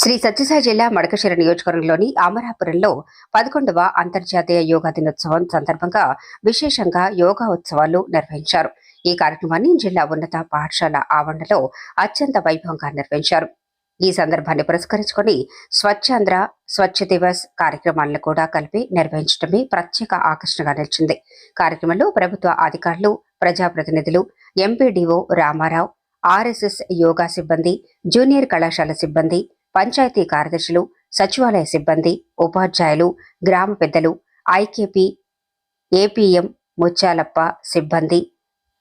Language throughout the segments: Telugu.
శ్రీ సత్యసాయి జిల్లా మడకశిర నియోజకవర్గంలోని అమరాపురంలో పదకొండవ అంతర్జాతీయ యోగా దినోత్సవం సందర్భంగా విశేషంగా యోగా ఉత్సవాలు నిర్వహించారు. ఈ కార్యక్రమాన్ని జిల్లా ఉన్నత పాఠశాల ఆవరణలో అత్యంత వైభవంగా నిర్వహించారు. ఈ సందర్భాన్ని పురస్కరించుకొని స్వచ్ఛాంధ్ర స్వచ్ఛ దివస్ కార్యక్రమాలను కూడా కలిపి నిర్వహించడమే ప్రత్యేక ఆకర్షణగా నిలిచింది. కార్యక్రమంలో ప్రభుత్వ అధికారులు ప్రజాప్రతినిధులు ఎంపీడీఓ రామారావు ఆర్ఎస్ఎస్ యోగా సిబ్బంది జూనియర్ కళాశాల సిబ్బంది పంచాయతీ కార్యదర్శులు సచివాలయ సిబ్బంది ఉపాధ్యాయులు గ్రామ పెద్దలు ఐకేపీ ఏపీఎం ముత్యాలప్ప సిబ్బంది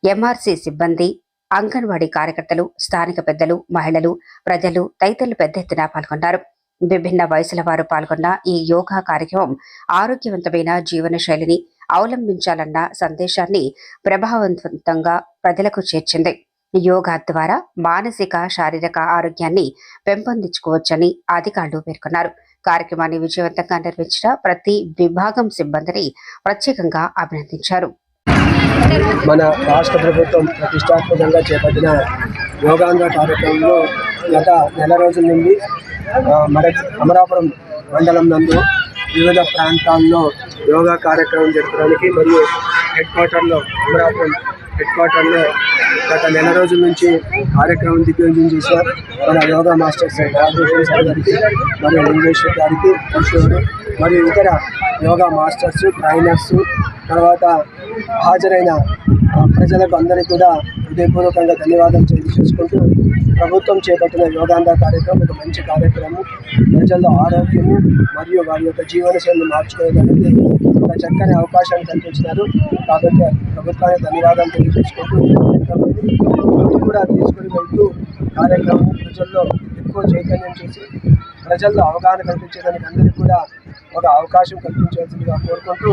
ఎంఆర్సీ సిబ్బంది అంగన్వాడీ కార్యకర్తలు స్థానిక పెద్దలు మహిళలు ప్రజలు తదితరులు పెద్ద ఎత్తున పాల్గొన్నారు. విభిన్న వయసుల వారు పాల్గొన్న ఈ యోగా కార్యక్రమం ఆరోగ్యవంతమైన జీవన శైలిని అవలంబించాలన్న సందేశాన్ని ప్రభావవంతంగా ప్రజలకు చేర్చింది. యోగా ద్వారా మానసిక శారీరక ఆరోగ్యాన్ని పెంపొందించుకోవచ్చని అధికారులు పేర్కొన్నారు. కార్యక్రమాన్ని విజయవంతంగా నిర్వహించిన ప్రతి విభాగం సిబ్బందిని ప్రత్యేకంగా అభినందించారు. మన రాష్ట్ర ప్రభుత్వం ప్రతిష్టాత్మకంగా చేపట్టిన యోగాంధ్ర కార్యక్రమంలో గత నెల రోజుల నుండి ఆ, మన అమరాపురం మండలం నందు వివిధ ప్రాంతాల్లో యోగా కార్యక్రమం జరపడానికి మరియు హెడ్ క్వార్టర్లో అమరాపురం హెడ్ క్వార్టర్లో గత నెల రోజుల నుంచి కార్యక్రమం దిగ్విజయం చేశారు. మన యోగా మాస్టర్స్ రాజేశ్వర సార్ గారికి మరియు లింగేశ్వర్ గారికి కిషోర్ మరియు ఇతర యోగా మాస్టర్స్ ట్రైనర్స్ తర్వాత హాజరైన ప్రజలకు అందరికీ కూడా హృదయపూర్వకంగా ధన్యవాదాలు తెలియజేసుకుంటూ ప్రభుత్వం చేపట్టిన యోగాంధ కార్యక్రమం ఒక మంచి కార్యక్రమం. ప్రజల్లో ఆరోగ్యము మరియు వారి యొక్క జీవనశైలిని మార్చుకోవడానికి కూడా చక్కని అవకాశాన్ని కల్పించినారు. కాబట్టి ప్రభుత్వానికి ధన్యవాదాలు తెలియజేసుకుంటూ కూడా తీసుకుని వెళ్తూ కార్యక్రమం ప్రజల్లో ఎక్కువ చైతన్యం చేసి ప్రజల్లో అవగాహన కల్పించేదానికి అందరికీ కూడా ఒక అవకాశం కల్పించాల్సిందిగా కోరుకుంటూ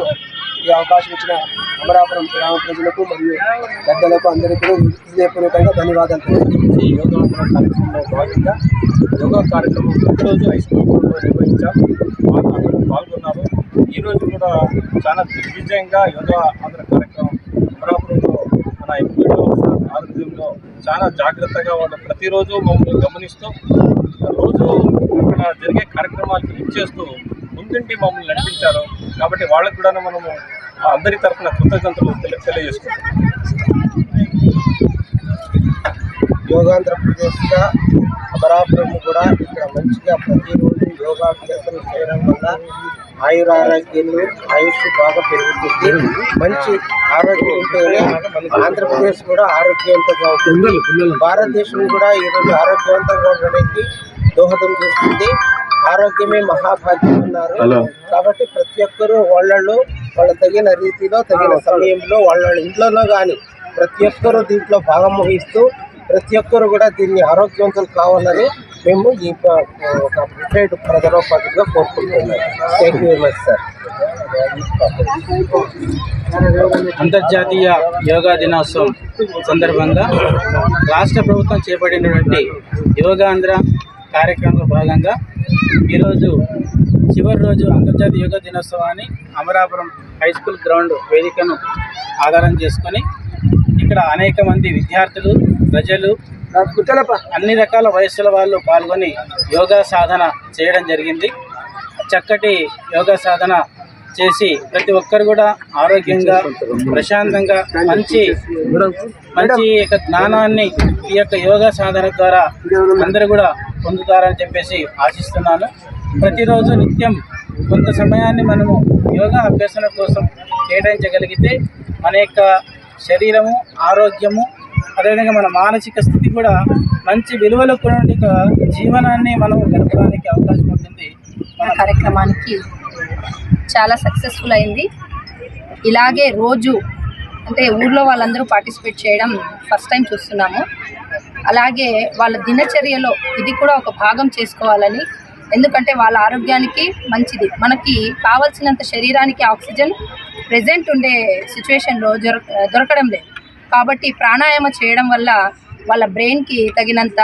ఈ అవకాశం ఇచ్చిన అమరాపురం గ్రామ ప్రజలకు మరియు పెద్దలకు అందరికీ హృదయపూర్వకంగా ధన్యవాదాలు ఈ యోగా కార్యక్రమంలో భాగంగా యోగా కార్యక్రమం ప్రతిరోజు హై స్కూల్లో నిర్వహించాం. ఈరోజు కూడా చాలా దిగ్విజయంగా యోగా ఆంధ్ర కార్యక్రమం అమరాపురంలో మన ఎంపీలో ఆరోగ్యంలో చాలా జాగ్రత్తగా వాళ్ళు ప్రతిరోజు మమ్మల్ని గమనిస్తూ రోజు ఇక్కడ జరిగే కార్యక్రమాలకు ఇచ్చేస్తూ ముందుండి మమ్మల్ని నడిపించారు. కాబట్టి వాళ్ళకు కూడా మనము అందరి తరఫున కృతజ్ఞతలు తెలి- తెలియజేసుకుంటాం యోగాంధ్రప్రదేశ్గా అమరాపురం కూడా ఇక్కడ మంచిగా ప్రతిరోజు యోగాభ్యాసం చేయడం వల్ల ఆయురారోగ్యాలు ఆయుష్ బాగా పెరుగుతుంది. మంచి ఆరోగ్యం ఉంటేనే ఆంధ్రప్రదేశ్ కూడా ఆరోగ్యవంతంగా ఉంటుంది. భారతదేశం కూడా ఈరోజు ఆరోగ్యవంతంగా ఉండడానికి దోహదం చేస్తుంది. ఆరోగ్యమే మహాభాగ్యం అన్నారు. కాబట్టి ప్రతి ఒక్కరూ వాళ్ళలో వాళ్ళ తగిన రీతిలో తగిన సమయంలో వాళ్ళ ఇంట్లోనో కానీ ప్రతి ఒక్కరూ దీంట్లో భాగం వహిస్తూ ప్రతి ఒక్కరు కూడా దీన్ని ఆరోగ్యవంతులు కావాలని మేము ఈ ఒక రిటైర్డ్ ప్రజలోపాధిగా కోరుకుంటున్నాం. Thank you very much sir అంతర్జాతీయ యోగా దినోత్సవం సందర్భంగా రాష్ట్ర ప్రభుత్వం చేపట్టినటువంటి యోగాంధ్ర కార్యక్రమంలో భాగంగా ఈరోజు చివరి రోజు అంతర్జాతీయ యోగా దినోత్సవాన్ని అమరాపురం హై స్కూల్ గ్రౌండ్ వేదికను ఆధారం చేసుకొని ఇక్కడ అనేక మంది విద్యార్థులు ప్రజలు అన్ని రకాల వయస్సుల వాళ్ళు పాల్గొని యోగా సాధన చేయడం జరిగింది. చక్కటి యోగా సాధన చేసి ప్రతి ఒక్కరు కూడా ఆరోగ్యంగా ప్రశాంతంగా మంచి మంచి యొక్క జ్ఞానాన్ని ఈ యొక్క యోగా సాధన ద్వారా అందరూ కూడా పొందుతారని చెప్పేసి ఆశిస్తున్నాను. ప్రతిరోజు నిత్యం కొంత సమయాన్ని మనము యోగా అభ్యసన కోసం కేటాయించగలిగితే మన యొక్క శరీరము ఆరోగ్యము అదేవిధంగా మన మానసిక స్థితి కూడా మంచి విలువలు కూడిన జీవనాన్ని మనం గడపడానికి అవకాశం ఉంటుంది. మన కార్యక్రమానికి చాలా సక్సెస్ఫుల్ అయింది. ఇలాగే రోజు అంటే ఊర్లో వాళ్ళందరూ పార్టిసిపేట్ చేయడం ఫస్ట్ టైం చూస్తున్నాము. అలాగే వాళ్ళ దినచర్యలో ఇది కూడా ఒక భాగం చేసుకోవాలని ఎందుకంటే వాళ్ళ ఆరోగ్యానికి మంచిది. మనకి కావాల్సినంత శరీరానికి ఆక్సిజన్ ప్రెజెంట్ ఉండే సిచ్యువేషన్లో దొర దొరకడం లేదు. కాబట్టి ప్రాణాయామ చేయడం వల్ల వాళ్ళ బ్రెయిన్కి తగినంత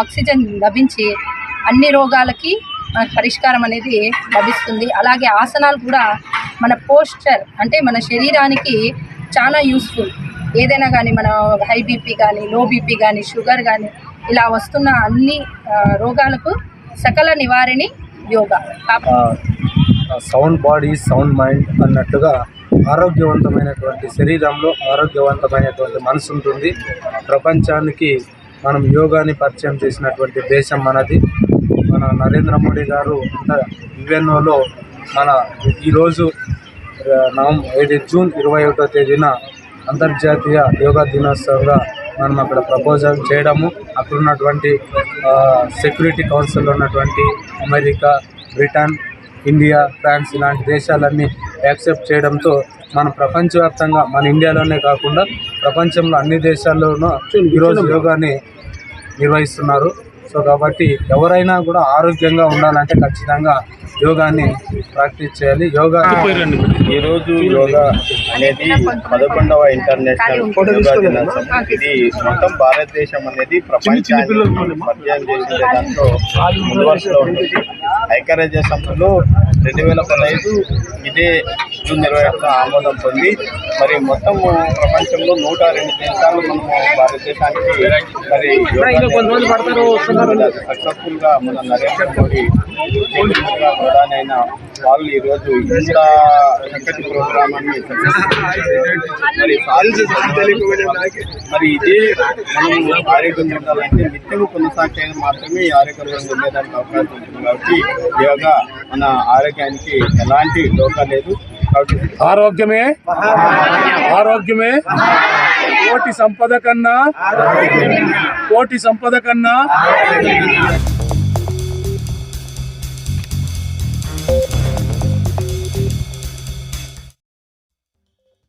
ఆక్సిజన్ లభించి అన్ని రోగాలకి మనకు పరిష్కారం అనేది లభిస్తుంది. అలాగే ఆసనాలు కూడా మన పోస్చర్ అంటే మన శరీరానికి చాలా యూస్ఫుల్. ఏదైనా కానీ మన హై బీపీ కానీ లో బీపీ కానీ షుగర్ కానీ ఇలా వస్తున్న అన్ని రోగాలకు సకల నివారిణి yoga. Sound body sound mind అన్నట్టుగా ఆరోగ్యవంతమైనటువంటి శరీరంలో ఆరోగ్యవంతమైనటువంటి మనసు ఉంటుంది. ప్రపంచానికి మనం యోగాని పరిచయం చేసినటువంటి దేశం మనది. మన నరేంద్ర మోడీ గారు యుఎన్ఓలో మన ఈరోజు నవంబర్ నవం ఏది జూన్ ఇరవై ఒకటో తేదీన అంతర్జాతీయ యోగా దినోత్సవంగా మనం అక్కడ ప్రపోజల్ చేయడము. అక్కడ ఉన్నటువంటి సెక్యూరిటీ కౌన్సిల్లో ఉన్నటువంటి అమెరికా బ్రిటన్ ఇండియా ఫ్రాన్స్ ఇలాంటి దేశాలన్నీ యాక్సెప్ట్ చేయడంతో మన ప్రపంచవ్యాప్తంగా మన ఇండియాలోనే కాకుండా ప్రపంచంలో అన్ని దేశాల్లోనూ ఈరోజు యోగాని నిర్వహిస్తున్నారు. సో కాబట్టి ఎవరైనా కూడా ఆరోగ్యంగా ఉండాలంటే ఖచ్చితంగా యోగాని ప్రాక్టీస్ చేయాలి. యోగా ఈరోజు యోగా అనేది పదకొండవ ఇంటర్నేషనల్ యోగా దినోత్సవం. ఇది మొత్తం భారతదేశం అనేది ప్రపంచానికి పరిచయం చేసే దాంట్లో ముందు వరుసలో ఉంటుంది. ఐక్యరాజ్య సమితిలో రెండు వేల పదహైదు ఇదే జూన్ ఇరవై ఒకటి ఆమోదం పొంది మరి మొత్తం ప్రపంచంలో నూట రెండు దేశాలు మనము భారతదేశానికి మరి సక్సెస్ఫుల్గా మన నరేంద్ర మోడీ ప్రధాని అయిన వాళ్ళు ఈరోజు ఇంత చక్కటి ప్రోగ్రామ్ అని మరి మరి ఇదే మనం ఆరోగ్యంగా ఉండాలంటే నిత్యం కొనసాగేది మాత్రమే ఆరోగ్యంగా ఉండేదానికి అవకాశం ఉంటుంది. కాబట్టి యోగా మన ఆరోగ్యానికి ఎలాంటి లోపం లేదు. ఆరోగ్యమే? ఆరోగ్యమే? కోటి సంపద కన్నా? కోటి సంపద కన్నా?